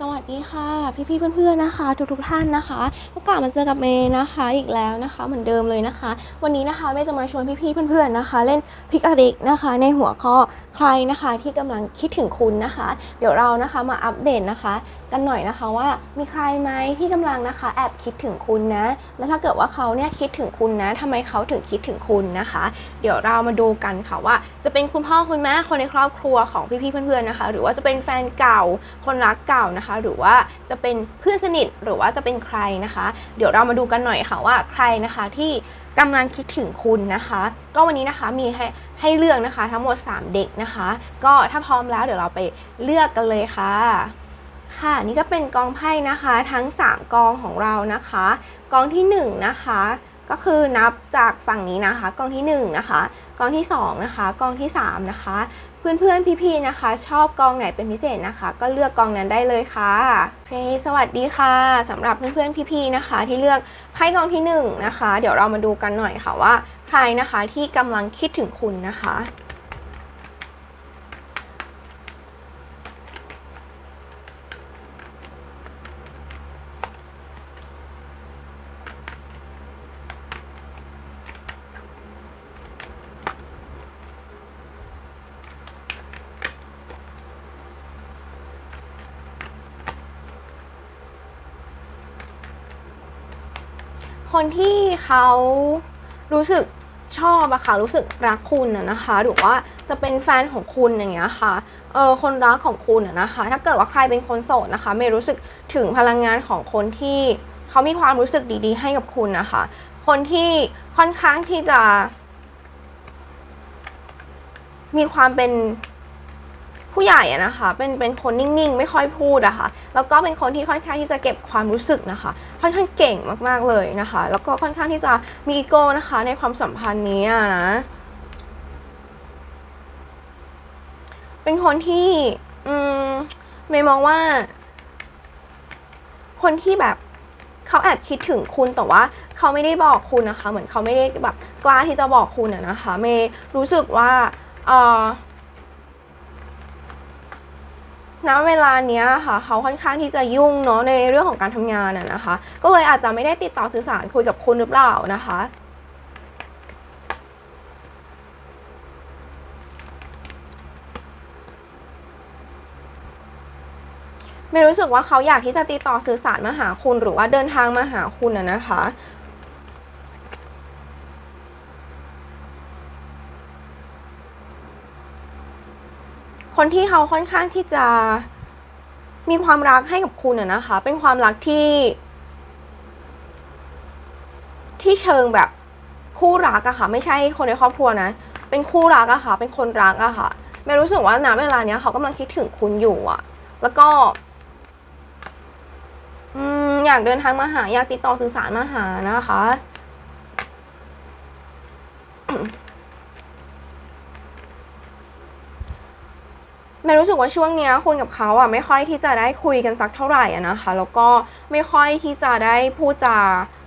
สวัสดีค่ะพี่ๆเพื่อนๆนะคะ ทุกๆท่านนะคะก็กลับมาเจอกับเมย์นะคะอีกแล้วนะคะ เหมือนเดิมเลยนะคะ วันนี้นะคะเมย์จะมาชวนพี่ๆเพื่อนๆนะคะ เล่นพิกอริกนะคะ ในหัวข้อใครนะคะที่กำลังคิดถึงคุณนะคะ เดี๋ยวเรานะคะมาอัปเดตนะคะ กันหน่อยนะคะว่ามีใครไหมที่กำลังนะคะ แอบคิดถึงคุณนะ แล้วถ้าเกิดว่าเขาเนี่ยคิดถึงคุณนะทำไมเขาถึงคิดถึงคุณนะคะ เดี๋ยวเรามาดูกันค่ะว่า จะเป็นคุณพ่อคุณแม่คนในครอบครัวของพี่ๆเพื่อนๆนะคะ หรือว่าจะเป็นแฟนเก่าคนรักเก่านะคะหรือว่าจะเป็นเพื่อนสนิทหรือว่าจะเป็นใครนะคะ เดี๋ยวเรามาดูกันหน่อยค่ะว่าใครนะคะที่กำลังคิดถึงคุณนะคะ ก็วันนี้นะคะมีให้ให้เลือกนะคะทั้งหมด 3 เด็กนะคะ ก็ถ้าพร้อมแล้วเดี๋ยวเราไปเลือกกันเลยค่ะ ค่ะนี่ก็เป็นกองไพ่นะคะทั้ง 3 กองของเรานะคะ กองที่ 1 นะคะ ก็คือนับจากฝั่งนี้นะคะ กองที่ 1 นะคะ กองที่ 2 นะคะ กองที่ 3 นะคะ เพื่อนๆ พี่ๆ นะคะ ชอบกองไหนเป็นพิเศษนะคะ ก็เลือกกองนั้นได้เลยค่ะเฮ้สวัสดีค่ะสำหรับเพื่อนๆ พี่ๆ นะคะ ที่เลือกไพ่กองที่ 1 นะคะ เดี๋ยวเรามาดูกันหน่อยค่ะว่า ใครนะคะที่กำลังคิดถึงคุณนะคะ ที่เขารู้สึกชอบอะค่ะรู้สึกรักคุณอะนะคะหรือว่าจะเป็นแฟนของคุณอย่างเงี้ยค่ะเออคนรักของคุณอะนะคะ ถ้าเกิดว่าใครเป็นคนโสดนะคะ ไม่รู้สึกถึงพลังงานของคนที่เขามีความรู้สึกดีๆ ให้กับคุณนะคะ คนที่ค่อนข้างที่จะ มีความเป็น ผู้ใหญ่อะนะคะ เป็นเป็นคนนิ่งๆ ไม่ค่อยพูดอะค่ะ แล้วก็เป็นคนที่ค่อนข้างที่จะเก็บความรู้สึกนะคะ ค่อนข้างเก่งมากๆเลยนะคะ แล้วก็ค่อนข้างที่จะมีอีโก้นะคะ ในความสัมพันธ์นี้นะเป็นคนที่อืมเมย์มองว่า คนที่แบบเขาแอบคิดถึงคุณแต่ว่าเขาไม่ได้บอกคุณนะคะ เหมือนเขาไม่ได้แบบกล้าที่จะบอกคุณอะนะคะ เมย์รู้สึกว่าเออ ณเวลาเนี้ยค่ะเขาค่อนข้างที่จะยุ่งเนาะในเรื่องของการทำงานอะนะคะ ก็เลยอาจจะไม่ได้ติดต่อสื่อสารคุยกับคุณหรือเปล่านะคะไม่รู้สึกว่าเขาอยากที่จะติดต่อสื่อสารมาหาคุณหรือว่าเดินทางมาหาคุณอะนะคะ คนที่เขาค่อนข้างที่จะมีความรักให้กับคุณอะนะคะ เป็นความรักที่ ที่เชิงแบบคู่รักอะค่ะ ไม่ใช่คนในครอบครัวนะ เป็นคู่รักอะค่ะ เป็นคนรักอะค่ะไม่รู้สึกว่าณเวลาเนี้ยเขากำลังคิดถึงคุณอยู่อะแล้วก็อืมอยากเดินทางมาหา อยากติดต่อสื่อสารมาหานะคะ แม่รู้สึกว่าช่วงเนี้ยคุณกับเขาอะไม่ค่อยที่จะได้คุยกันสักเท่าไหร่อะนะคะ แล้วก็ไม่ค่อยที่จะได้พูดจา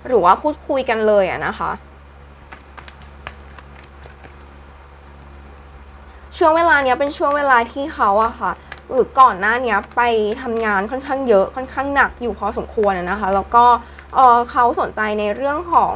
หรือว่าพูดคุยกันเลยอะนะคะ ช่วงเวลาเนี้ยเป็นช่วงเวลาที่เขาอะค่ะหรือก่อนหน้าเนี้ยไปทำงานค่อนข้างเยอะค่อนข้างหนักอยู่พอสมควรอะนะคะ แล้วก็เออเขาสนใจในเรื่องของ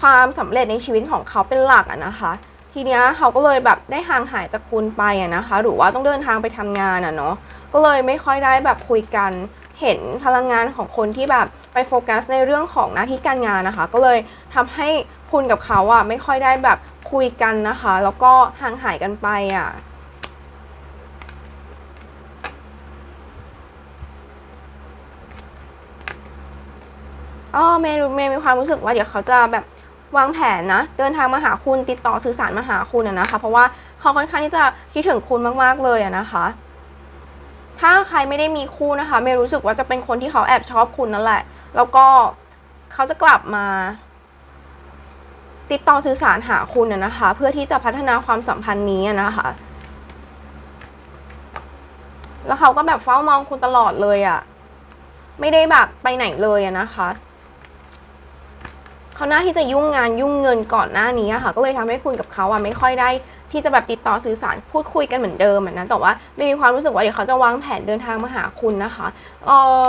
ความสำเร็จในชีวิตของเขาเป็นหลักอะนะคะ ทีเนี้ยเขาก็เลยแบบได้ห่างหายจากคุณไปอะนะคะ หรือว่าต้องเดินทางไปทำงานอะเนาะก็เลยไม่ค่อยได้แบบคุยกันเห็นพลังงานของคนที่แบบไปโฟกัสในเรื่องของหน้าที่การงานนะคะ ก็เลยทำให้คุณกับเขาอะไม่ค่อยได้แบบคุยกันนะคะ แล้วก็ห่างหายกันไปอะอ๋อเมย์เมย์มีความรู้สึกว่าเดี๋ยวเขาจะแบบ วางแผนนะ เดินทางมาหาคุณติดต่อสื่อสารมาหาคุณนะคะ เพราะว่าเขาค่อนข้างที่จะคิดถึงคุณมากๆเลยอะนะคะ ถ้าใครไม่ได้มีคู่นะคะเมย์รู้สึกว่าจะเป็นคนที่เขาแอบชอบคุณนั่นแหละ แล้วก็เขาจะกลับมา ติดต่อสื่อสารหาคุณนะคะ เพื่อที่จะพัฒนาความสัมพันธ์นี้นะคะแล้วเขาก็แบบเฝ้ามองคุณตลอดเลยอะไม่ได้แบบไปไหนเลยอะนะคะ เขาหน้าที่จะยุ่งงานยุ่งเงินก่อนหน้านี้ค่ะ ก็เลยทำให้คุณกับเขาอะไม่ค่อยได้ที่จะแบบติดต่อสื่อสารพูดคุยกันเหมือนเดิมอะนะแต่ว่าไม่มีความรู้สึกว่าเดี๋ยวเขาจะวางแผนเดินทางมาหาคุณนะคะเออ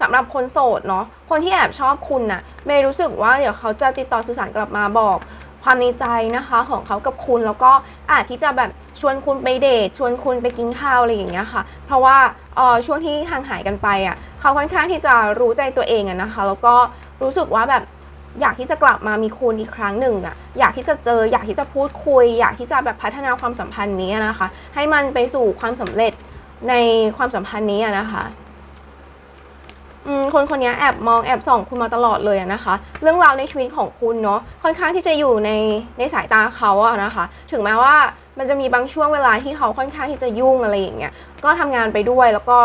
สำหรับคนโสดเนาะคนที่แอบชอบคุณน่ะเมย์รู้สึกว่าเดี๋ยวเขาจะติดต่อสื่อสารกลับมาบอกความในใจนะคะของเขากับคุณแล้วก็อาจที่จะแบบชวนคุณไปเดทชวนคุณไปกินข้าวอะไรอย่างเงี้ยค่ะ เพราะว่าเออช่วงที่ห่างหายกันไปอะเขาค่อนข้างที่จะรู้ใจตัวเองอะนะคะ แล้วก็รู้สึกว่าแบบ อยากที่จะกลับมามีคุณอีกครั้งหนึ่งอะอยากที่จะเจอ อยากที่จะพูดคุย อยากที่จะแบบพัฒนาความสัมพันธ์นี้นะคะ ให้มันไปสู่ความสำเร็จในความสัมพันธ์นี้นะคะคนคนนี้แอบมองแอบส่องคุณมาตลอดเลยนะคะ เรื่องราวในชีวิตของคุณเนาะค่อนข้างที่จะอยู่ในในสายตาเขาอะนะคะ ถึงแม้ว่ามันจะมีบางช่วงเวลาที่เขาค่อนข้างที่จะยุ่งอะไรอย่างเงี้ยก็ทำงานไปด้วยแล้วก็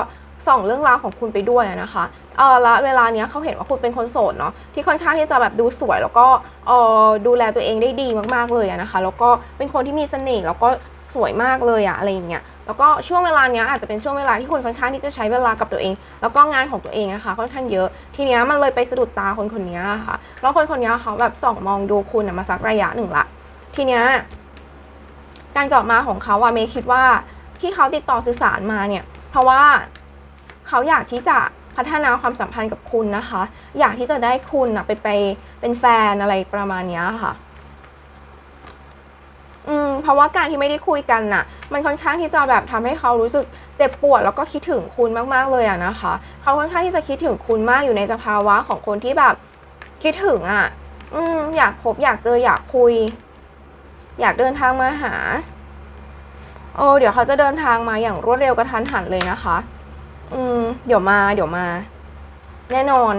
ส่องเรื่องราวของคุณไปด้วยนะคะ เออและเวลาเนี้ยเขาเห็นว่าคุณเป็นคนโสดเนาะที่ค่อนข้างที่จะแบบดูสวย แล้วก็เออดูแลตัวเองได้ดีมากๆเลยนะคะ แล้วก็เป็นคนที่มีเสน่ห์แล้วก็สวยมากเลยอะอะไรอย่างเงี้ยแล้วก็ช่วงเวลาเนี้ยอาจจะเป็นช่วงเวลาที่คุณค่อนข้างที่จะใช้เวลากับตัวเอง แล้วก็งานของตัวเองนะคะค่อนข้างเยอะ ทีเนี้ยมันเลยไปสะดุดตาคนคนนี้อะค่ะแล้วคนคนนี้เขาแบบส่องมองดูคุณมาสักระยะหนึ่งละ ทีเนี้ยการกลับมาของเขาอะเมย์คิดว่าที่เขาติดต่อสื่อสารมาเนี่ย เพราะว่าเขาอยากที่จะ พัฒนาความสัมพันธ์กับคุณนะคะ อยากที่จะได้คุณอะไปไปเป็นแฟนอะไรประมาณนี้ค่ะอืมเพราะว่าการที่ไม่ได้คุยกันน่ะ มันค่อนข้างที่จะแบบทำให้เขารู้สึกเจ็บปวดแล้วก็คิดถึงคุณมากๆเลยอะนะคะ เขาค่อนข้างที่จะคิดถึงคุณมากอยู่ในสภาวะของคนที่แบบคิดถึงอะอืมอยากพบอยากเจออยากคุย อยากเดินทางมาหาโอ้เดี๋ยวเขาจะเดินทางมาอย่างรวดเร็วกระทันหันเลยนะคะ อืม เดี๋ยวมา เดี๋ยวมา แน่นอน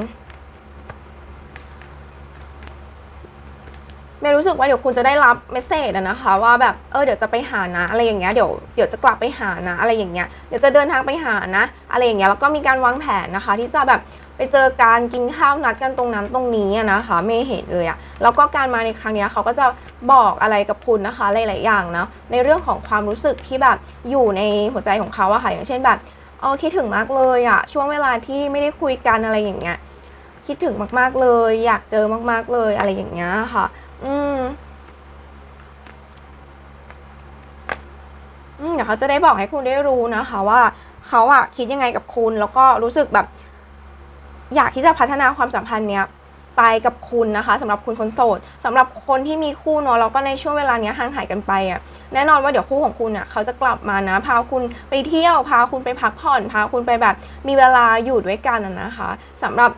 เมย์รู้สึกว่าเดี๋ยวคุณจะได้รับเมสเซจนะคะ ว่าแบบเออเดี๋ยวจะไปหานะอะไรอย่างเงี้ยเดี๋ยวเดี๋ยวจะกลับไปหานะอะไรอย่างเงี้ยเดี๋ยวจะเดินทางไปหานะอะไรอย่างเงี้ยแล้วก็มีการวางแผนนะคะ ที่จะแบบไปเจอการกินข้าวนัดกันตรงนั้นตรงนี้นะคะเมย์เห็นเลยอะแล้วก็การมาในครั้งเนี้ยเขาก็จะบอกอะไรกับคุณนะคะหลายๆอย่างนะในเรื่องของความรู้สึกที่แบบอยู่ในหัวใจของเขาอะค่ะอย่างเช่นแบบ เออคิดถึงมากเลยอะช่วงเวลาที่ไม่ได้คุยกันอะไรอย่างเงี้ยคิดถึงมาก ๆเลย อยากเจอมาก ๆเลยอะไรอย่างเงี้ยค่ะอืมอืมเดี๋ยวเขาจะได้บอกให้คุณได้รู้นะคะ ว่าเขาอะคิดยังไงกับคุณ แล้วก็รู้สึกแบบ อยากที่จะพัฒนาความสัมพันธ์เนี้ยไปกับคุณนะคะสำหรับคุณคนโสดสำหรับคนที่มีคู่เนาะแล้วก็ในช่วงเวลาเนี้ยห่างหายกันไปอะ แน่นอนว่าเดี๋ยวคู่ของคุณอะเขาจะกลับมานะ พาคุณไปเที่ยว พาคุณไปพักผ่อน พาคุณไปแบบมีเวลาอยู่ด้วยกันนะคะสำหรับ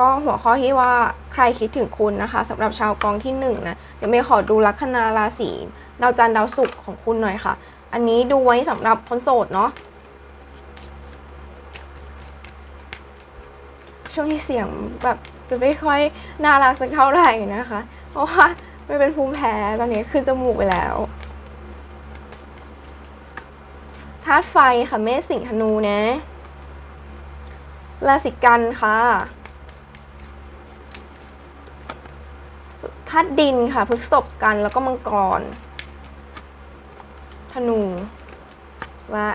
ก็หัวข้อที่ว่าใครคิดถึงคุณนะคะสำหรับชาวกองที่หนึ่งนะเดี๋ยวเมย์ขอดูลัคนาราศีดาวจันทร์ดาวศุกร์ของคุณหน่อยค่ะ อันนี้ดูไว้สำหรับคนโสดเนาะช่วงที่เสียงแบบจะไม่ค่อยน่ารักสักเท่าไหร่นะคะ เพราะว่า ไม่เป็นภูมิแพ้ตอนนี้ขึ้นจมูกไปแล้วธาตุไฟค่ะเมษสิงธนูนะราศีกันค่ะธาตุดินค่ะพฤษภกันแล้วก็มังกร ธนูและ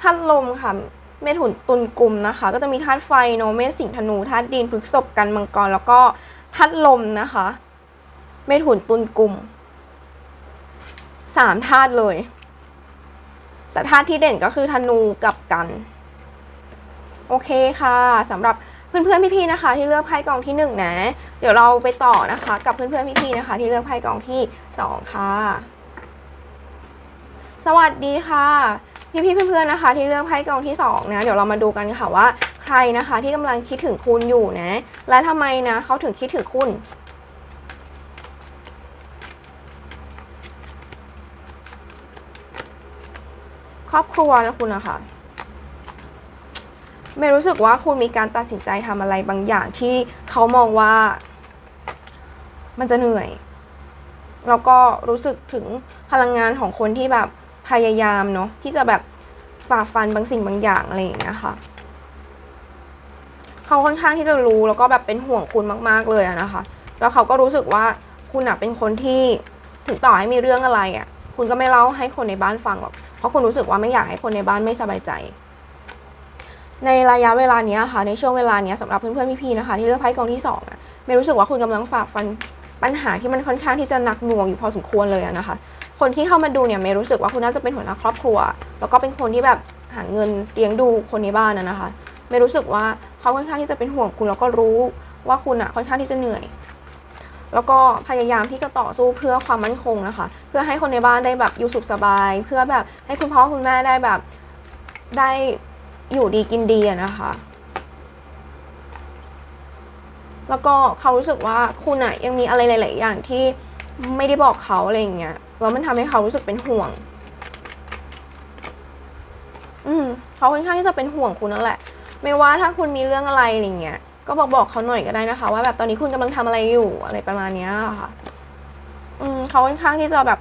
ธาตุลมค่ะ เมถุนตุลกลุ่มนะคะ ก็จะมีธาตุไฟเนเมสิงธนูธาตุดินพฤษภกันมังกรแล้วก็ธาตุลมนะคะ เมถุนตุลกลุ่มสามธาตุเลย แต่ธาตุที่เด่นก็คือธนูกับกัน โอเคค่ะสำหรับเพื่อนๆพี่ๆนะคะ ที่เลือกไพ่กองที่หนึ่งนะ เดี๋ยวเราไปต่อนะคะ กับเพื่อนๆพี่ๆนะคะ ที่เลือกไพ่กองที่สองค่ะ สวัสดีค่ะพี่ๆเพื่อนๆนะคะ ที่เลือกไพ่กองที่สองนะเดี๋ยวเรามาดูกันค่ะว่าใครนะคะที่กำลังคิดถึงคุณอยู่นะ และทำไมนะเขาถึงคิดถึงคุณ รอบครัวนะคุณนะคะเมย์รู้สึกว่าคุณมีการตัดสินใจทำอะไรบางอย่างที่เขามองว่า มันจะเหนื่อย แล้วก็รู้สึกถึงพลังงานของคนที่แบบพยายามเนาะที่จะแบบฝ่าฟันบางสิ่งบางอย่างอะไรอย่างเงี้ยค่ะเขาค่อนข้างที่จะรู้แล้วก็แบบเป็นห่วงคุณมาก ๆเลยนะคะ แล้วเขาก็รู้สึกว่าคุณอะเป็นคนที่ถึงต่อให้มีเรื่องอะไรอะคุณก็ไม่เล่าให้คนในบ้านฟังหรอก เพราะคุณรู้สึกว่าไม่อยากให้คนในบ้านไม่สบายใจ ในระยะเวลานี้ค่ะ ในช่วงเวลาเนี้ยสำหรับเพื่อนๆพี่ๆนะคะ ที่เลือกไพ่กองที่สองอะไม่รู้สึกว่าคุณกำลังฝ่าฟันปัญหาที่มันค่อนข้างที่จะหนักหน่วงอยู่พอสมควรเลยนะคะ คนที่เข้ามาดูเนี่ยเมย์รู้สึกว่าคุณน่าจะเป็นหัวหน้าครอบครัว แล้วก็เป็นคนที่แบบหาเงินเลี้ยงดูคนในบ้านนะคะเมย์รู้สึกว่าเขาค่อนข้างที่จะเป็นห่วงคุณแล้วก็รู้ว่าคุณอะค่อนข้างที่จะเหนื่อย แล้วก็พยายามที่จะต่อสู้เพื่อความมั่นคงนะคะ เพื่อให้คนในบ้านได้แบบอยู่สุขสบาย เพื่อแบบให้คุณพ่อคุณแม่ได้แบบได้อยู่ดีกินดีนะคะ แล้วก็เขารู้สึกว่าคุณอะยังมีอะไรหลาย ๆ อย่างที่ไม่ได้บอกเขาอะไรอย่างเงี้ยแล้วมันทำให้เขารู้สึกเป็นห่วง อืมเขาค่อนข้างที่จะเป็นห่วงคุณนั่นแหละ ไม่ว่าถ้าคุณมีเรื่องอะไรอะไรเงี้ย ก็บอกบอกเขาหน่อยก็ได้นะคะ ว่าแบบตอนนี้คุณกำลังทำอะไรอยู่อะไรประมาณเนี้ยค่ะ อืมเขาค่อนข้างที่จะแบบ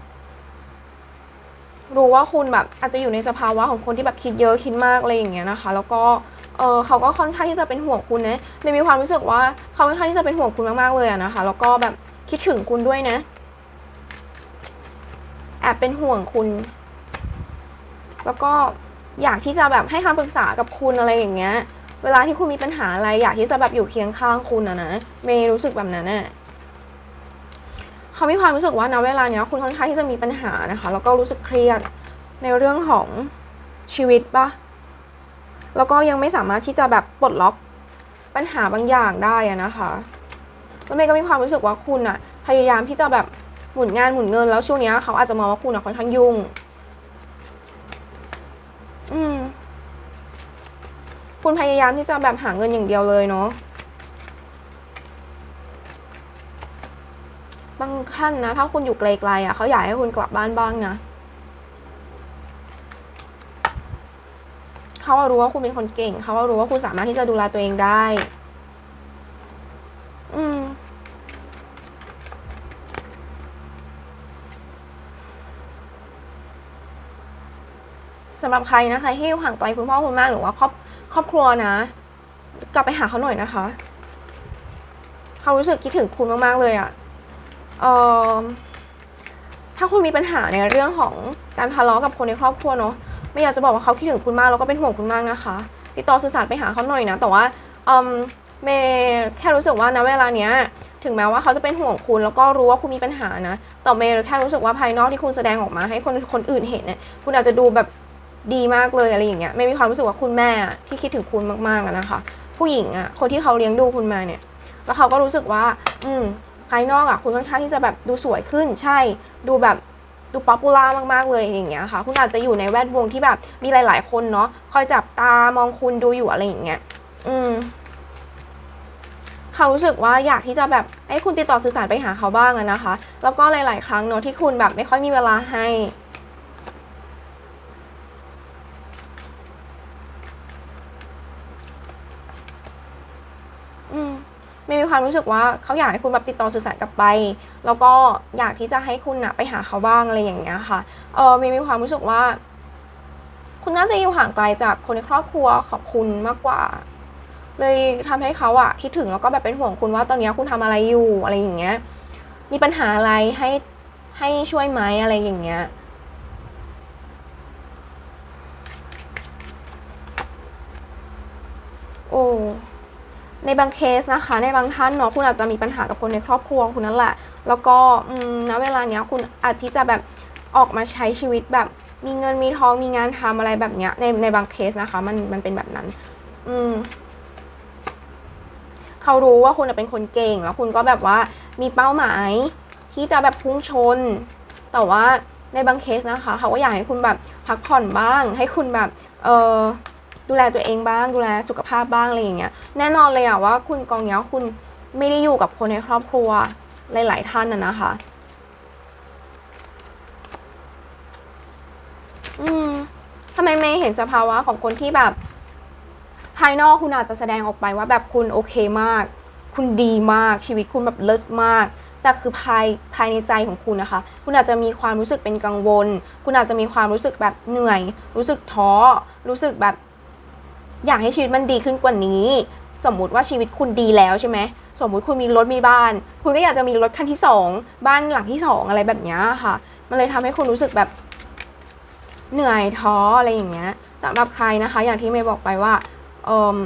รู้ว่าคุณแบบ อาจจะอยู่ในสภาวะของคนที่แบบคิดเยอะคิดมากอะไรอย่างเงี้ยนะคะ แล้วก็เออเขาก็ค่อนข้างที่จะเป็นห่วงคุณนะไม่มีความรู้สึกว่าเขาค่อนข้างที่จะเป็นห่วงคุณมากๆเลยอะนะคะ แล้วก็แบบคิดถึงคุณด้วยนะแอบเป็นห่วงคุณ แล้วก็อยากที่จะแบบให้คำปรึกษากับคุณอะไรอย่างเงี้ย เวลาที่คุณมีปัญหาอะไรอยากที่จะแบบอยู่เคียงข้างคุณอะนะเมย์รู้สึกแบบนั้นน่ะเขามีความรู้สึกว่าณเวลาเนี้ยคุณค่อนข้างที่จะมีปัญหานะคะแล้วก็รู้สึกเครียดในเรื่องของชีวิตปะแล้วก็ยังไม่สามารถที่จะแบบปลดล็อกปัญหาบางอย่างได้อะนะคะแล้วเมย์ก็มีความรู้สึกว่าคุณอะพยายามที่จะแบบหมุนงานหมุนเงินแล้วช่วงนี้เขาอาจจะมองว่าคุณอะค่อนข้างยุ่ง อืม คุณพยายามที่จะแบบหาเงินอย่างเดียวเลยเนาะบางท่านนะ ถ้าคุณอยู่ไกลๆอะเขาอยากให้คุณกลับบ้านบ้างนะเขารู้ว่าคุณเป็นคนเก่ง เขารู้ว่าคุณสามารถที่จะดูแลตัวเองได้ อืม สำหรับใครนะคะที่อยู่ห่างไกลคุณพ่อคุณแม่หรือว่าครอบ ครอบครัวนะ กลับไปหาเขาหน่อยนะคะ เขารู้สึกคิดถึงคุณมากๆเลยอะเออถ้าคุณมีปัญหาในเรื่องของการทะเลาะกับคนในครอบครัวเนาะไม่อยากจะบอกว่าเขาคิดถึงคุณมากแล้วก็เป็นห่วงคุณมากนะคะ ติดต่อสื่อสารไปหาเขาหน่อยนะ แต่ว่าเอมเมย์แค่รู้สึกว่าณเวลาเนี้ยถึงแม้ว่าเขาจะเป็นห่วงคุณแล้วก็รู้ว่าคุณมีปัญหานะ แต่เมย์แค่รู้สึกว่าภายนอกที่คุณแสดงออกมา ให้คนคนอื่นเห็นเนี่ยคุณอาจจะดูแบบ ดีมากเลยอะไรอย่างเงี้ยไม่มีความรู้สึกว่าคุณแม่ที่คิดถึงคุณมากๆอะนะคะ ผู้หญิงอะคนที่เขาเลี้ยงดูคุณมาเนี่ย แล้วเขาก็รู้สึกว่า อืมภายนอกอะคุณค่อนข้างที่จะแบบดูสวยขึ้นใช่ ดูแบบดูป๊อปปูล่ามากๆเลยอย่างเงี้ยค่ะ คุณอาจจะอยู่ในแวดวงที่แบบมีหลาย ๆ คนเนาะคอยจับตามองคุณดูอยู่อะไรอย่างเงี้ยอืมเขารู้สึกว่าอยากที่จะแบบให้คุณติดต่อสื่อสารไปหาเขาบ้างนะคะ แล้วก็หลาย ๆ ครั้งเนาะที่คุณแบบไม่ค่อยมีเวลาให้ อืมไม่มีความรู้สึกว่าเขาอยากให้คุณแบบติดต่อสื่อสารกลับไป แล้วก็อยากที่จะให้คุณนะไปหาเขาบ้างอะไรอย่างเงี้ยค่ะเออมีมีความรู้สึกว่า คุณน่าจะอยู่ห่างไกลจากคนในครอบครัวของคุณมากกว่า เลยทำให้เขาอะคิดถึงแล้วก็แบบเป็นห่วงคุณว่าตอนนี้คุณทำอะไรอยู่อะไรอย่างเงี้ยมีปัญหาอะไรให้ให้ช่วยไหมอะไรอย่างเงี้ย โอ้ ใน บางเคสนะคะ ในบางท่านเนาะคุณอาจจะมีปัญหากับคนในครอบครัวคุณนั่นแหละ แล้วก็อืมณเวลาเนี้ยคุณอาจที่จะแบบออกมาใช้ชีวิตแบบมีเงินมีทองมีงานทำอะไรแบบเนี้ยในในบางเคสนะคะ มันมันเป็นแบบนั้น อืมเขารู้ว่าคุณเป็นคนเก่ง แล้วคุณก็แบบว่ามีเป้าหมายที่จะแบบพุ่งชน แต่ว่าในบางเคสนะคะ เขาก็อยากให้คุณแบบพักผ่อนบ้าง ให้คุณแบบ เออ ดูแลตัวเองบ้าง ดูแลสุขภาพบ้างอะไรอย่างเงี้ยแน่นอนเลยอะว่าคุณกองเนี้ยคุณไม่ได้อยู่กับคนในครอบครัวหลาย ๆ ท่านน่ะนะคะอืมทำไมไม่เห็นสภาวะของคนที่แบบ ภายนอกคุณอาจจะแสดงออกไปว่าแบบคุณโอเคมาก คุณดีมากชีวิตคุณแบบเลิศมาก แต่คือภายภายในใจของคุณนะคะ คุณอาจจะมีความรู้สึกเป็นกังวล คุณอาจจะมีความรู้สึกแบบเหนื่อย รู้สึกท้อรู้สึกแบบ อยากให้ชีวิตมันดีขึ้นกว่านี้ สมมุติว่าชีวิตคุณดีแล้วใช่ไหมสมมุติคุณมีรถมีบ้าน คุณก็อยากจะมีรถคันที่สองบ้านหลังที่สองอะไรแบบนี้ค่ะ มันเลยทำให้คุณรู้สึกแบบเหนื่อยท้ออะไรอย่างเงี้ยสำหรับใครนะคะ อย่างที่เมย์บอกไปว่าเอม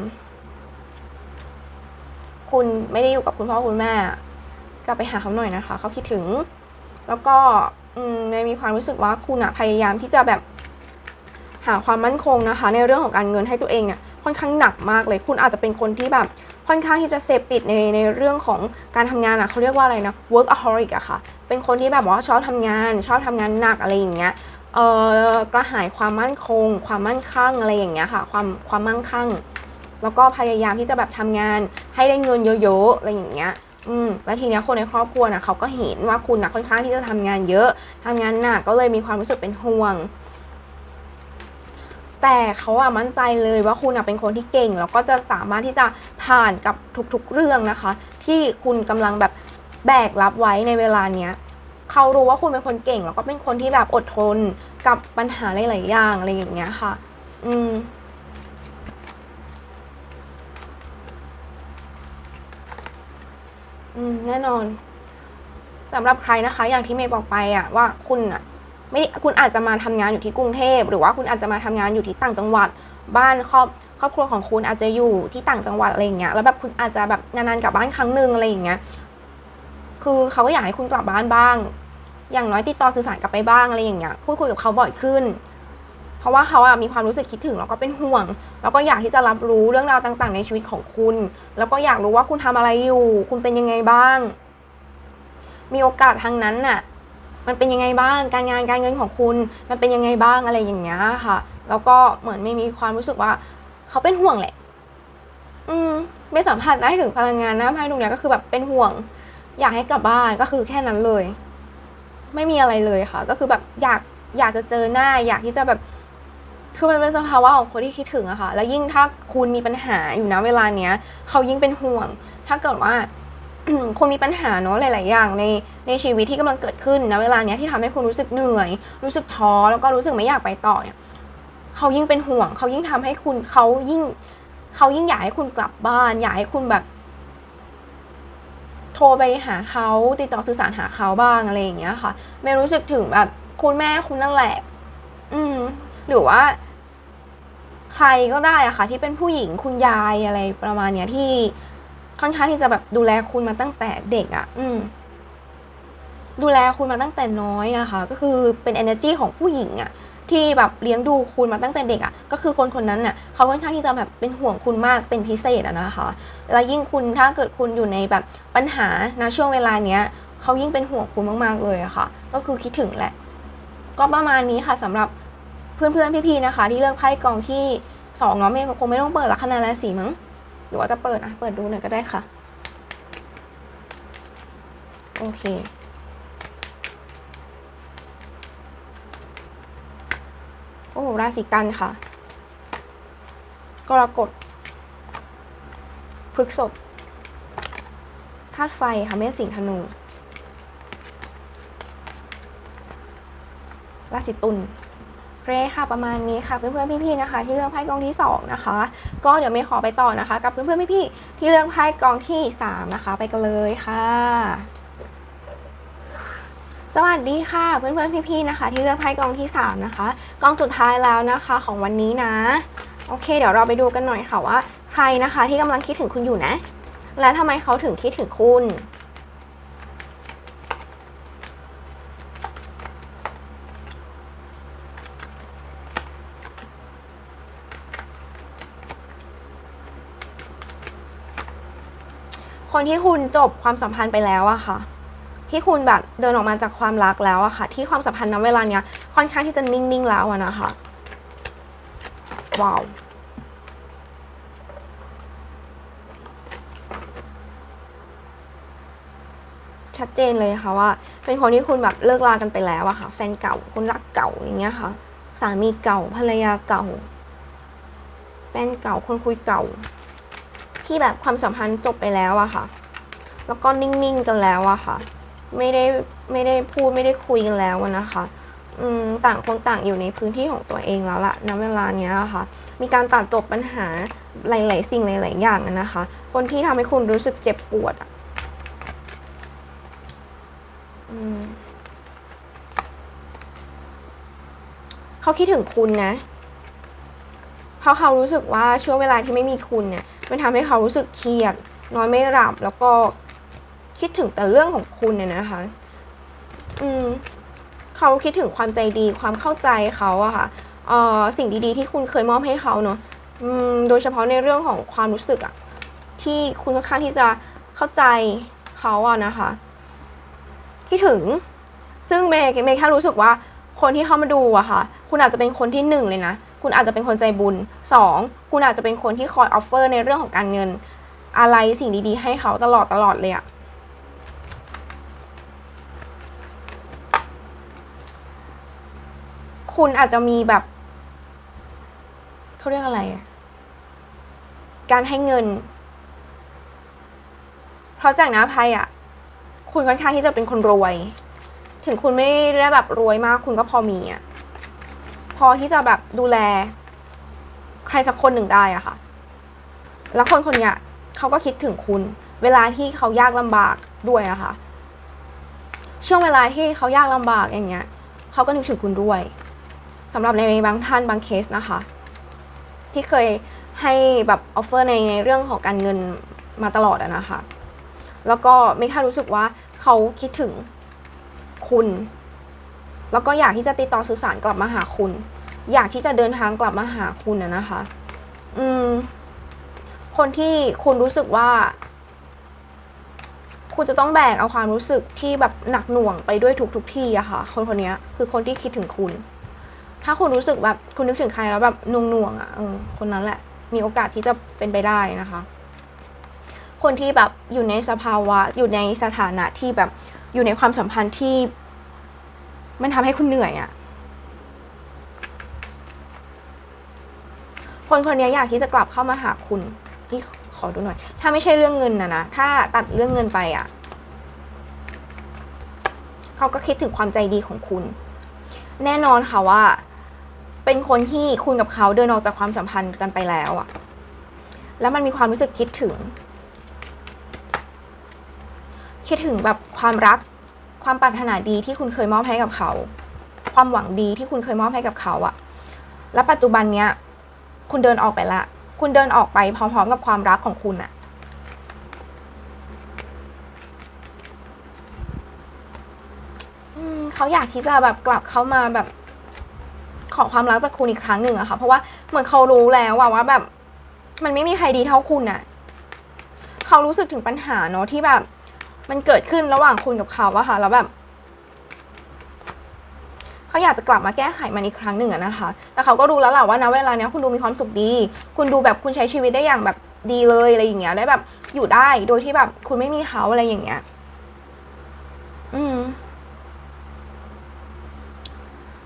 คุณไม่ได้อยู่กับคุณพ่อคุณแม่กลับไปหาเขาหน่อยนะคะ เขาคิดถึง แล้วก็ออืมเมย์มีความรู้สึกว่าคุณอะพยายามที่จะแบบ หาความมั่นคงนะคะ ในเรื่องของการเงินให้ตัวเองเนี่ยค่อนข้างหนักมากเลย คุณอาจจะเป็นคนที่แบบค่อนข้างที่จะเสพติดในในเรื่องของการทำงานอะเขาเรียกว่าอะไรนะ workaholic อะค่ะ เป็นคนที่แบบว่าชอบทำงาน ชอบทำงานหนักอะไรอย่างเงี้ย เออกระหายความมั่นคง ความมั่นคงอะไรอย่างเงี้ยค่ะ ความความมั่งคั่ง แล้วก็พยายามที่จะแบบทำงานให้ได้เงินเยอะๆอะไรอย่างเงี้ยอืมแล้วทีเนี้ยคนในครอบครัวนะเขาก็เห็นว่าคุณนะค่อนข้างที่จะทำงานเยอะทำงานหนักก็เลยมีความรู้สึกเป็นห่วง แต่เขาอะมั่นใจเลยว่าคุณอะเป็นคนที่เก่ง แล้วก็จะสามารถที่จะผ่านกับทุกๆเรื่องนะคะ ที่คุณกำลังแบบแบกรับไว้ในเวลาเนี้ยเขารู้ว่าคุณเป็นคนเก่ง แล้วก็เป็นคนที่แบบอดทนกับปัญหาหลายๆอย่างอะไรอย่างเงี้ยค่ะ อืมอืมแน่นอนสำหรับใครนะคะ อย่างที่เมย์บอกไปอะว่าคุณอะ ไม่คุณอาจจะมาทำงานอยู่ที่กรุงเทพหรือว่าคุณอาจจะมาทำงานอยู่ที่ต่างจังหวัด บ้านครอบครอบครัวของคุณอาจจะอยู่ที่ต่างจังหวัดอะไรอย่างเงี้ยแล้วแบบคุณอาจจะแบบนานๆกลับบ้านครั้งหนึ่งอะไรอย่างเงี้ยคือเขาก็อยากให้คุณกลับบ้านบ้าง อย่างน้อยติดต่อสื่อสารกลับไปบ้างอะไรอย่างเงี้ยพูดคุยกับเขาบ่อยขึ้น เพราะว่าเขาอะมีความรู้สึกคิดถึงแล้วก็เป็นห่วง แล้วก็อยากที่จะรับรู้เรื่องราวต่างๆ ในชีวิตของคุณ แล้วก็อยากรู้ว่าคุณทำอะไรอยู่ คุณเป็นยังไงบ้าง มีโอกาสทางนั้นน่ะ มันเป็นยังไงบ้าง การงานการเงินของคุณ มันเป็นยังไงบ้างอะไรอย่างเงี้ยค่ะ แล้วก็เหมือนไม่มีความรู้สึกว่า เขาเป็นห่วงแหละ อืมไม่สัมผัสได้ถึงพลังงานหน้าไพ่ตรงเนี้ยก็คือแบบเป็นห่วง อยากให้กลับบ้านก็คือแค่นั้นเลย ไม่มีอะไรเลยค่ะ ก็คือแบบอยากอยากจะเจอหน้า อยากที่จะแบบคือมันเป็นสภาวะของคนที่คิดถึงอะค่ะ แล้วยิ่งถ้าคุณมีปัญหาอยู่นะเวลาเนี้ย เขายิ่งเป็นห่วง ถ้าเกิดว่า คนมีปัญหาเนาะหลาย ๆ อย่างในในชีวิตที่กำลังเกิดขึ้นนะเวลาเนี้ยที่ทำให้คุณรู้สึกเหนื่อย รู้สึกท้อแล้วก็รู้สึกไม่อยากไปต่อเนี่ยเขายิ่งเป็นห่วง เขายิ่งทำให้คุณเขายิ่งเขายิ่งอยากให้คุณกลับบ้าน อยากให้คุณแบบ โทรไปหาเขาติดต่อสื่อสารหาเขาบ้างอะไรอย่างเงี้ยค่ะ ไม่รู้สึกถึงแบบคุณแม่คุณนั่นแหละ อืม หรือว่า ใครก็ได้อะค่ะ ที่เป็นผู้หญิงคุณยายอะไรประมาณเนี้ยที่ ค่อนข้างที่จะแบบดูแลคุณมาตั้งแต่เด็กอะอืม ดูแลคุณมาตั้งแต่น้อยอะค่ะ ก็คือเป็น energy ของผู้หญิงอะที่แบบเลี้ยงดูคุณมาตั้งแต่เด็กอะก็คือคนคนนั้นน่ะเขาค่อนข้างที่จะแบบเป็นห่วงคุณมากเป็นพิเศษอะนะคะ แล้วยิ่งคุณถ้าเกิดคุณอยู่ในแบบปัญหาณช่วงเวลาเนี้ยเขายิ่งเป็นห่วงคุณมากๆเลยอะค่ะ ก็คือคิดถึงแหละ ก็ประมาณนี้ค่ะสำหรับเพื่อนๆพี่ๆนะคะ ที่เลือกไพ่กองที่สองเนาะไม่คงไม่ต้องเปิดลัคนาราศีมั้ง หรือว่าจะเปิดอะเปิดดูหน่อยก็ได้ค่ะ โอเค โอ้ราศีกันค่ะ กรกฎพฤกษภธาตุไฟค่ะเมษสิงห์ธนูราศีตุล โอเคค่ะประมาณนี้ค่ะเพื่อนๆพี่ๆนะคะ ที่เลือกไพ่กองที่สองนะคะ ก็เดี๋ยวไม่ขอไปต่อนะคะ กับเพื่อนๆพี่ๆที่เลือกไพ่กองที่สามนะคะ ไปกันเลยค่ะสวัสดีค่ะเพื่อนๆพี่ๆนะคะ ที่เลือกไพ่กองที่สามนะคะกองสุดท้ายแล้วนะคะของวันนี้นะ โอเค เดี๋ยวเราไปดูกันหน่อยค่ะว่า ใครนะคะที่กำลังคิดถึงคุณอยู่นะ และทำไมเขาถึงคิดถึงคุณ คนที่คุณจบความสัมพันธ์ไปแล้วอะค่ะ ที่คุณแบบเดินออกมาจากความรักแล้วอะค่ะ ที่ความสัมพันธ์ณเวลาเนี้ยค่อนข้างที่จะนิ่งๆแล้วอะนะคะว้าวชัดเจนเลยค่ะว่า เป็นคนที่คุณแบบเลิกลากันไปแล้วอะค่ะ แฟนเก่าคนรักเก่าอย่างเงี้ยค่ะ สามีเก่าภรรยาเก่า แฟนเก่าคนคุยเก่า ที่แบบความสัมพันธ์จบไปแล้วอะค่ะ แล้วก็นิ่งๆกันแล้วอะค่ะ ไม่ได้ไม่ได้พูดไม่ได้คุยกันแล้วนะคะอืมต่างคนต่างอยู่ในพื้นที่ของตัวเองแล้วล่ะณเวลาเนี้ยอะค่ะ มีการตัดจบปัญหาหลาย ๆ สิ่งหลาย ๆ อย่างนะคะ คนที่ทำให้คุณรู้สึกเจ็บปวดอะเขาคิดถึงคุณนะ เพราะเขารู้สึกว่าช่วงเวลาที่ไม่มีคุณเนี่ย มันทำให้เขารู้สึกเครียดนอนไม่หลับแล้วก็คิดถึงแต่เรื่องของคุณเนี่ยนะคะ อืมเขาคิดถึงความใจดีความเข้าใจเขาอะค่ะเอ่อสิ่งดีๆ ที่คุณเคยมอบให้เขาเนาะอืมโดยเฉพาะในเรื่องของความรู้สึกอะที่คุณค่อนข้างที่จะเข้าใจเขาอะนะคะคิดถึง ซึ่งเมย์เมย์แค่รู้สึกว่าคนที่เข้ามาดูอะค่ะ คุณอาจจะเป็นคนที่หนึ่งเลยนะ คุณอาจจะเป็นคนใจบุญสองคุณอาจจะเป็นคนที่คอยออฟเฟอร์ในเรื่องของการเงิน อะไรสิ่งดีๆ ให้เขาตลอดตลอดเลยอะคุณอาจจะมีแบบเขาเรียกอะไร การให้เงิน เพราะจากน้าไพ่อะคุณค่อนข้างที่จะเป็นคนรวย ถึงคุณไม่ได้แบบรวยมาก คุณก็พอมีอะ พอที่จะแบบดูแล ใครสักคนหนึ่งได้อะค่ะ แล้วคนคนเนี้ยเขาก็คิดถึงคุณ เวลาที่เขายากลำบากด้วยอะค่ะ ช่วงเวลาที่เขายากลำบากอย่างเงี้ยเขาก็นึกถึงคุณด้วยสำหรับในบางท่านบางเคสนะคะ ที่เคยให้แบบออฟเฟอร์ในในเรื่องของการเงินมาตลอดอะนะคะ แล้วก็ไม่ค่ารู้สึกว่าเขาคิดถึงคุณ แล้วก็อยากที่จะติดต่อสื่อสารกลับมาหาคุณ อยากที่จะเดินทางกลับมาหาคุณอะนะคะ อืม คนที่คุณรู้สึกว่า คุณจะต้องแบกเอาความรู้สึกที่แบบหนักหน่วงไปด้วยทุกทุกที่อะค่ะ คนคนนี้คือคนที่คิดถึงคุณ ถ้าคุณรู้สึกแบบคุณนึกถึงใครแล้วแบบหน่วงอะเออคนนั้นแหละ มีโอกาสที่จะเป็นไปได้นะคะ คนที่แบบอยู่ในสภาวะอยู่ในสถานะที่แบบอยู่ในความสัมพันธ์ที่ มันทำให้คุณเหนื่อยอะคนคนนี้อยากที่จะกลับเข้ามาหาคุณนี่ขอดูหน่อย ถ้าไม่ใช่เรื่องเงินนะนะ ถ้าตัดเรื่องเงินไปอะเขาก็คิดถึงความใจดีของคุณ แน่นอนค่ะว่า เป็นคนที่คุณกับเขาเดินออกจากความสัมพันธ์กันไปแล้วอะแล้วมันมีความรู้สึกคิดถึง คิดถึงแบบความรัก ความปรารถนาดีที่คุณเคยมอบให้กับเขา ความหวังดีที่คุณเคยมอบให้กับเขาอะแล้วปัจจุบันเนี้ย คุณเดินออกไปละ คุณเดินออกไปพร้อมๆ กับความรักของคุณอะเขาอยากที่จะแบบกลับเข้ามาแบบ ขอความรักจากคุณอีกครั้งหนึ่งอะค่ะ เพราะว่าเหมือนเขารู้แล้วอะว่าแบบ มันไม่มีใครดีเท่าคุณอะเขารู้สึกถึงปัญหาเนาะที่แบบ มันเกิดขึ้นระหว่างคุณกับเขาอะค่ะแล้วแบบเขาอยากจะกลับมาแก้ไขมันอีกครั้งหนึ่งอะนะคะ แต่เขาก็รู้แล้วแหละว่านะเวลาเนี้ยคุณดูมีความสุขดี คุณดูแบบคุณใช้ชีวิตได้อย่างแบบดีเลยอะไรอย่างเงี้ย ได้แบบอยู่ได้โดยที่แบบคุณไม่มีเขาอะไรอย่างเงี้ย อืม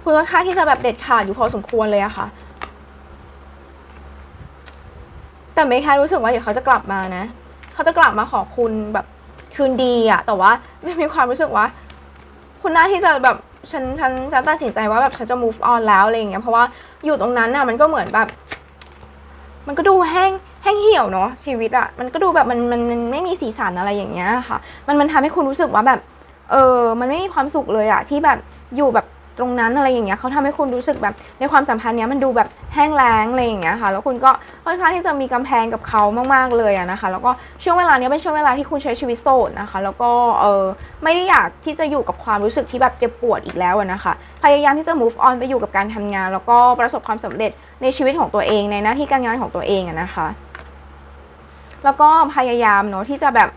คุณค่อนข้างที่จะแบบเด็ดขาดอยู่พอสมควรเลยอะค่ะ แต่ไม่แค่รู้สึกว่าเดี๋ยวเขาจะกลับมานะ เขาจะกลับมาขอคุณแบบ คืนดีอะแต่ว่าไม่มีความรู้สึกว่า คุณน่าที่จะแบบฉันฉันฉันตัดสินใจว่าแบบฉันจะ move on แล้วอะไรอย่างเงี้ยเพราะว่าอยู่ตรงนั้นน่ะมันก็เหมือนแบบ มันก็ดูแห้งแห้งเหี่ยวเนาะชีวิตอะมันก็ดูแบบมันมันมันไม่มีสีสันอะไรอย่างเงี้ยค่ะ มันมันทำให้คุณรู้สึกว่าแบบ เออ มันไม่มีความสุขเลยอะที่แบบอยู่แบบ ตรงนั้นอะไรอย่างเงี้ยเขาทำให้คุณรู้สึกแบบในความสัมพันธ์เนี้ยมันดูแบบแห้งแล้งอะไรอย่างเงี้ยค่ะ แล้วคุณก็ค่อนข้างที่จะมีกำแพงกับเขามากๆเลยนะคะ แล้วก็ช่วงเวลาเนี้ยเป็นช่วงเวลาที่คุณใช้ชีวิตโสดนะคะ แล้วก็เออไม่ได้อยากที่จะอยู่กับความรู้สึกที่แบบเจ็บปวดอีกแล้วนะคะ พยายามที่จะ move on ไปอยู่กับการทำงาน แล้วก็ประสบความสำเร็จในชีวิตของตัวเองในหน้าที่การงานของตัวเองนะคะ แล้วก็พยายามเนาะที่จะแบบ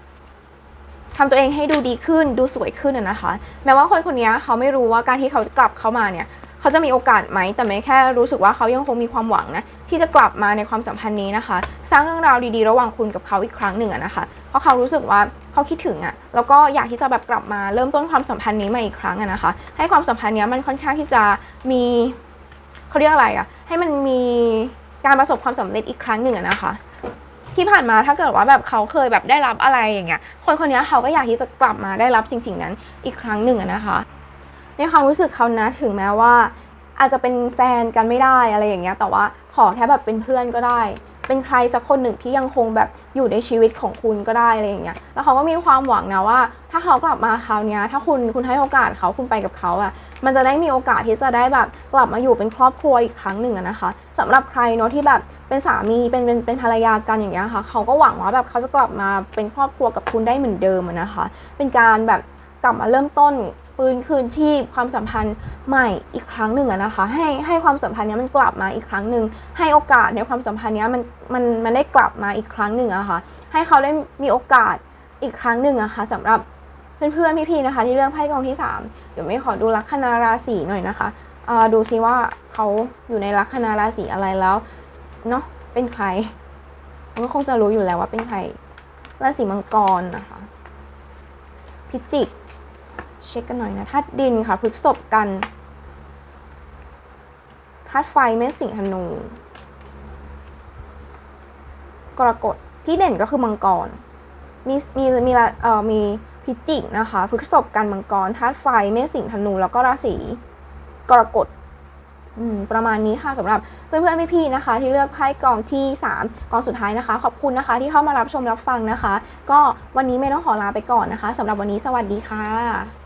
ทำตัวเองให้ดูดีขึ้นดูสวยขึ้นนะคะ แม้ว่าคนคนนี้เขาไม่รู้ว่าการที่เขาจะกลับเข้ามาเนี่ยเขาจะมีโอกาสไหมแต่ไม่แค่รู้สึกว่าเขายังคงมีความหวังนะที่จะกลับมาในความสัมพันธ์นี้นะคะ สร้างเรื่องราวดีๆ ระหว่างคุณกับเขาอีกครั้งหนึ่งนะคะ เพราะเขารู้สึกว่าเขาคิดถึงอะแล้วก็อยากที่จะแบบกลับมาเริ่มต้นความสัมพันธ์นี้ใหมาอีกครั้งนะคะ ให้ความสัมพันธ์เนี้ยมันค่อนข้างที่จะมีเขาเรียกอะไรอะให้มันมีการประสบความสำเร็จอีกครั้งหนึ่งอะนะคะ ที่ผ่านมาถ้าเกิดว่าแบบเขาเคยแบบได้รับอะไรอย่างเงี้ยคนคนนี้เขาก็อยากที่จะกลับมาได้รับสิ่งสิ่งนั้นอีกครั้งหนึ่งนะคะในความรู้สึกเขานะถึงแม้ว่า อาจจะเป็นแฟนกันไม่ได้อะไรอย่างเงี้ยแต่ว่าขอแค่แบบเป็นเพื่อนก็ได้ เป็นใครสักคนหนึ่งที่ยังคงแบบอยู่ในชีวิตของคุณก็ได้อะไรอย่างเงี้ยแล้วเขาก็มีความหวังนะว่า ถ้าเขากลับมาคราวนี้ถ้าคุณคุณให้โอกาสเขาคุณไปกับเขาอะมันจะได้มีโอกาสที่จะได้แบบกลับมาอยู่เป็นครอบครัวอีกครั้งหนึ่งนะคะ สำหรับใครเนาะที่แบบเป็นสามีเป็นเป็นเป็นภรรยากันอย่างเงี้ยค่ะ เขาก็หวังว่าแบบเขาจะกลับมาเป็นครอบครัวกับคุณได้เหมือนเดิมอะนะคะ เป็นการแบบกลับมาเริ่มต้นฟื้นคืนชีพความสัมพันธ์ใหม่อีกครั้งหนึ่งอะนะคะ ให้ให้ความสัมพันธ์นี้มันกลับมาอีกครั้งหนึ่งให้โอกาสในความสัมพันธ์นี้มันมันมันได้กลับมาอีกครั้งหนึ่งอะค่ะ ให้เขาได้มีโอกาสอีกครั้งหนึ่งอะค่ะสำหรับเพื่อนๆพี่ๆนะคะ ที่เลือกไพ่กองที่3เดี๋ยวไม่ขอดูลัคนาราศีหน่อยนะคะ ดูซิว่าเขาอยู่ในลัคนาราศีอะไรแล้วเนาะเป็นใครก็คงจะรู้อยู่แล้วว่าเป็นใครราศีมังกรนะคะ พิจิก เช็คกันหน่อยนะธาตุดินค่ะพฤกษบกันธาตุไฟเมษสิงห์ธนูกรกฎที่เด่นก็คือมังกร มีมีมีเอ่อมีพิจิกนะคะพฤกษบกันมังกรธาตุไฟเมษสิงห์ธนูแล้วก็ราศี กรกฎประมาณนี้ค่ะสำหรับเพื่อนๆพี่ๆนะคะ ที่เลือกไพ่กองที่ 3กองสุดท้ายนะคะ ขอบคุณนะคะ ที่เข้ามารับชมรับฟังนะคะ ก็วันนี้ไม่ต้องขอลาไปก่อนนะคะสำหรับวันนี้สวัสดีค่ะ